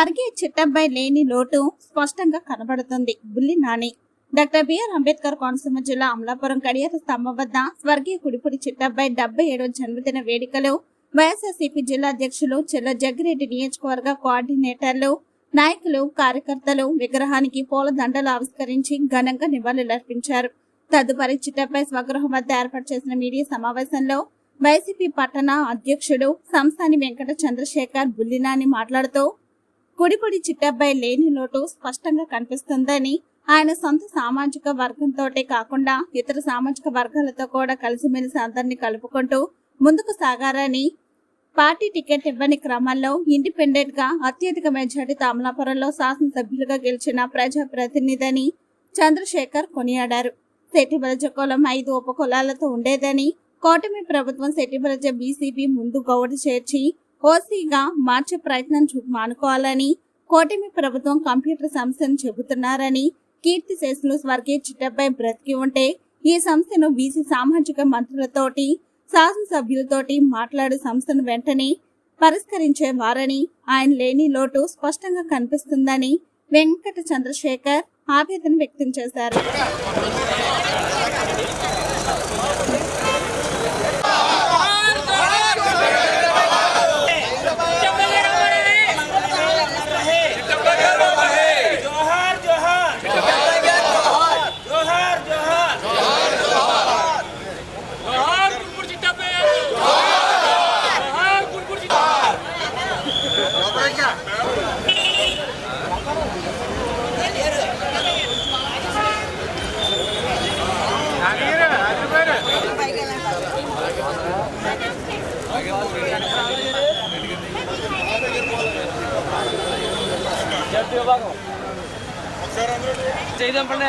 స్వర్గీయ చిట్టబ్బాయి లేని లోటు స్పష్టంగా కనబడుతుంది. Bulli Nani. Doctor B R Ambedkar Konaseema జిల్లా అమలాపురం కడియాల స్తంభం వద్ద స్వర్గీయ కుడిపుడి చిట్టబ్బాయి డెబ్బై ఏడవ జన్మదిన వేడుకలు వైఎస్ఆర్సీపీ జిల్లా అధ్యక్షులు చెల్ల జగ్గిరెడ్డి నియోజకవర్గ కోఆర్డినేటర్లు నాయకులు కార్యకర్తలు విగ్రహానికి పూల దండలు ఆవిష్కరించి ఘనంగా నివాళులర్పించారు. తదుపరి చిట్టపై స్వగృహం వద్ద ఏర్పాటు చేసిన మీడియా సమావేశంలో వైసీపీ పట్టణ అధ్యక్షుడు సంస్థాని వెంకట చంద్రశేఖర్ బుల్లినాని మాట్లాడుతూ కుడిపుడి చిట్టబ్బాయి లేని లోటు స్పష్టంగా కనిపిస్తుందని ఆయన సొంత సామాజిక వర్గంతోటే కాకుండా ఇతర సామాజిక వర్గాలతో కూడా కలిసిమెలిసి అందరినీ కలుపుకుంటూ ముందుకు సాగారని పార్టీ టికెట్ ఇవ్వని క్రమంలో ఇండిపెండెంట్గా అత్యధిక మెజార్టీతో అమలాపురంలో శాసనసభ్యులుగా గెలిచిన ప్రజా ప్రతినిధిని చంద్రశేఖర్ కొనియాడారు. సెట్టిబలజ కులం ఐదు ఉపకులాలతో ఉండేదని కూటమి ప్రభుత్వం సెటిబలజ బీసీపీ ముందు గౌడ చేర్చి ఓసీగా మార్చే ప్రయత్నం చూ మానుకోవాలని కూటమి ప్రభుత్వం కంప్యూటర్ సంస్థను చెబుతున్నారని కీర్తి శేషులు స్వర్గీయ చిట్టపై బ్రతికి ఉంటే ఈ సంస్థను బీసీ సామాజిక మంత్రులతోటి శాసనసభ్యులతోటి మాట్లాడే సంస్థను వెంటనే పరిష్కరించేవారని ఆయన లేని లోటు స్పష్టంగా కనిపిస్తుందని వెంకట చంద్రశేఖర్ ఆవేదన వ్యక్తం చేశారు. ചെയ്തപ്പോഴേ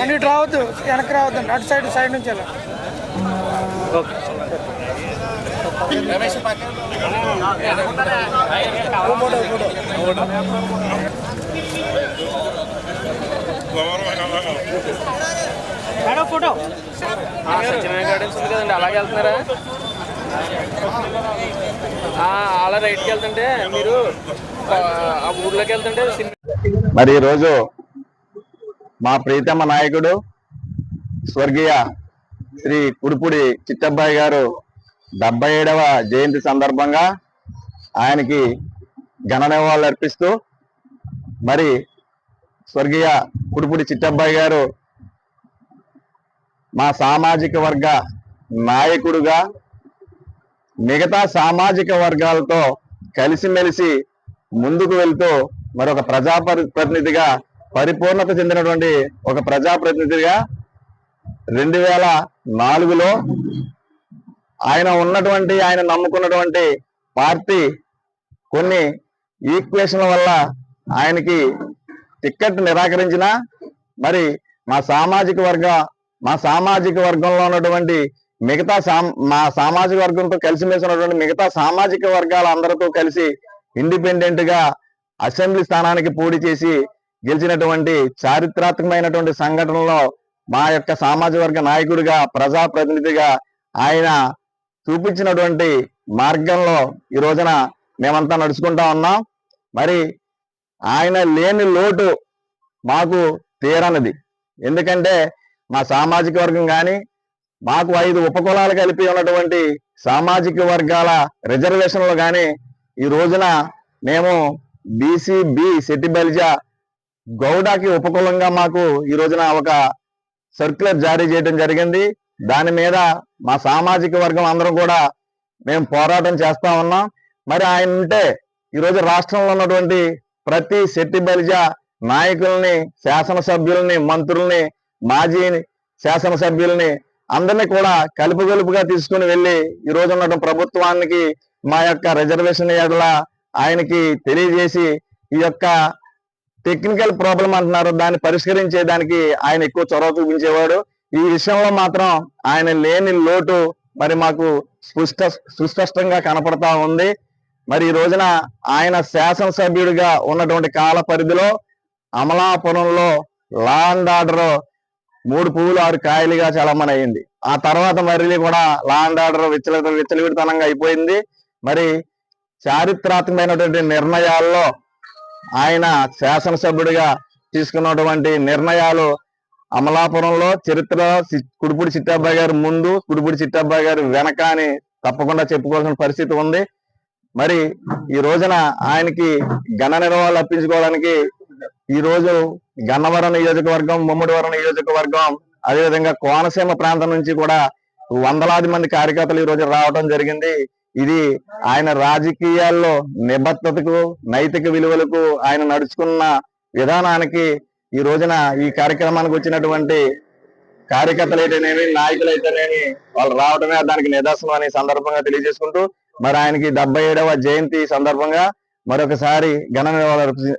ఏడి వెనక్కి రావద్దు వెనక్కి రావద్దు అటు సైడ్ సైడ్ నుంచి వెళ్ళాలి okay madam photo Satyanarayana gardens ఉంది కదండి అలాగే వెళ్తున్నారా? ఆ, అలా రైట్కి వెళ్తుంటే మీరు ఆ, ఊర్లోకి వెళ్తుంటే సినిమా మరి ఈరోజు మా ప్రీతమ నాయకుడు స్వర్గీయ శ్రీ కుడుపుడి చిట్టబ్బాయి గారు డెబ్బై ఏడవ జయంతి సందర్భంగా ఆయనకి ఘన నివాళులు అర్పిస్తూ మరి స్వర్గీయ కుడుపుడి చిట్టబ్బాయి గారు మా సామాజిక వర్గ నాయకుడుగా మిగతా సామాజిక వర్గాలతో కలిసిమెలిసి ముందుకు వెళ్తూ మరొక ప్రజా పరి- ప్రతినిధిగా పరిపూర్ణత చెందినటువంటి ఒక ప్రజాప్రతినిధిగా రెండు వేల నాలుగులో ఆయన ఉన్నటువంటి ఆయన నమ్ముకున్నటువంటి పార్టీ కొన్ని ఈక్వేషన్ల వల్ల ఆయనకి టిక్కెట్ నిరాకరించిన మరి మా సామాజిక వర్గ మా సామాజిక వర్గంలో ఉన్నటువంటి మిగతా మా సామాజిక వర్గంతో కలిసిమెలిసి ఉన్నటువంటి మిగతా సామాజిక వర్గాల అందరితో కలిసి ఇండిపెండెంట్గా అసెంబ్లీ స్థానానికి పోటీ చేసి గెలిచినటువంటి చారిత్రాత్మకమైనటువంటి సంఘటనలో మా యొక్క సామాజిక వర్గ నాయకుడిగా ప్రజా ప్రతినిధిగా ఆయన చూపించినటువంటి మార్గంలో ఈ రోజున మేమంతా నడుచుకుంటా ఉన్నాం. మరి ఆయన లేని లోటు మాకు తీరనిది. ఎందుకంటే మా సామాజిక వర్గం కానీ మాకు ఐదు ఉపకులాలు కలిపి ఉన్నటువంటి సామాజిక వర్గాల రిజర్వేషన్లు కానీ ఈ రోజున మేము బీసీ బి సెట్టి గౌడకి ఉపకులంగా మాకు ఈ రోజున ఒక సర్క్యులర్ జారీ చేయడం జరిగింది. దాని మీద మా సామాజిక వర్గం అందరం కూడా మేము పోరాటం చేస్తా ఉన్నాం. మరి ఆయన ఉంటే ఈరోజు రాష్ట్రంలో ఉన్నటువంటి ప్రతి శెట్టి బలిజ నాయకుల్ని శాసనసభ్యుల్ని మంత్రుల్ని మాజీ శాసనసభ్యుల్ని అందరినీ కూడా కలుపుగలుపుగా తీసుకుని వెళ్ళి ఈ రోజు ఉన్నటువంటి ప్రభుత్వానికి మా యొక్క రిజర్వేషన్ ఎడల ఆయనకి తెలియజేసి ఈ యొక్క టెక్నికల్ ప్రాబ్లం అంటున్నారు. దాన్ని పరిష్కరించే దానికి ఆయన ఎక్కువ చొరవ చూపించేవాడు. ఈ విషయంలో మాత్రం ఆయన లేని లోటు మరి మాకు స్పష్ట సుస్పష్టంగా కనపడతా ఉంది. మరి ఈ రోజున ఆయన శాసనసభ్యుడిగా ఉన్నటువంటి కాల పరిధిలో అమలాపురంలో లా అండ్ ఆర్డర్ మూడు పువ్వులు ఆరు కాయలుగా చలమని అయింది ఆ తర్వాత మళ్ళీ కూడా లా అండ్ ఆర్డర్ విచ్చల విచ్చలవిడితనంగా అయిపోయింది. మరి చారిత్రాత్మకమైనటువంటి నిర్ణయాల్లో ఆయన శాసనసభ్యుడిగా తీసుకున్నటువంటి నిర్ణయాలు అమలాపురంలో చరిత్రలో కుడిపూడి చిట్టాబాయి గారు ముందు కుడిపూడి చిట్టాబాయి గారు వెనక అని తప్పకుండా చెప్పుకోవాల్సిన పరిస్థితి ఉంది. మరి ఈ రోజున ఆయనకి ఘన నిర్వహణలు అప్పించుకోవడానికి ఈ రోజు గన్నవరం నియోజకవర్గం ముమ్మడివరం నియోజకవర్గం అదేవిధంగా కోనసీమ ప్రాంతం నుంచి కూడా వందలాది మంది కార్యకర్తలు ఈ రోజు రావడం జరిగింది. ఇది ఆయన రాజకీయాల్లో నిబద్ధతకు నైతిక విలువలకు ఆయన నడుచుకున్న విధానానికి ఈ రోజున ఈ కార్యక్రమానికి వచ్చినటువంటి కార్యకర్తలు అయితేనేమి నాయకులు అయితేనేమి వాళ్ళు రావడమే దానికి నిదర్శనం అనే సందర్భంగా తెలియజేసుకుంటూ మరి ఆయనకి డెబ్బై ఏడవ జయంతి సందర్భంగా మరొకసారి ఘన నివాళులు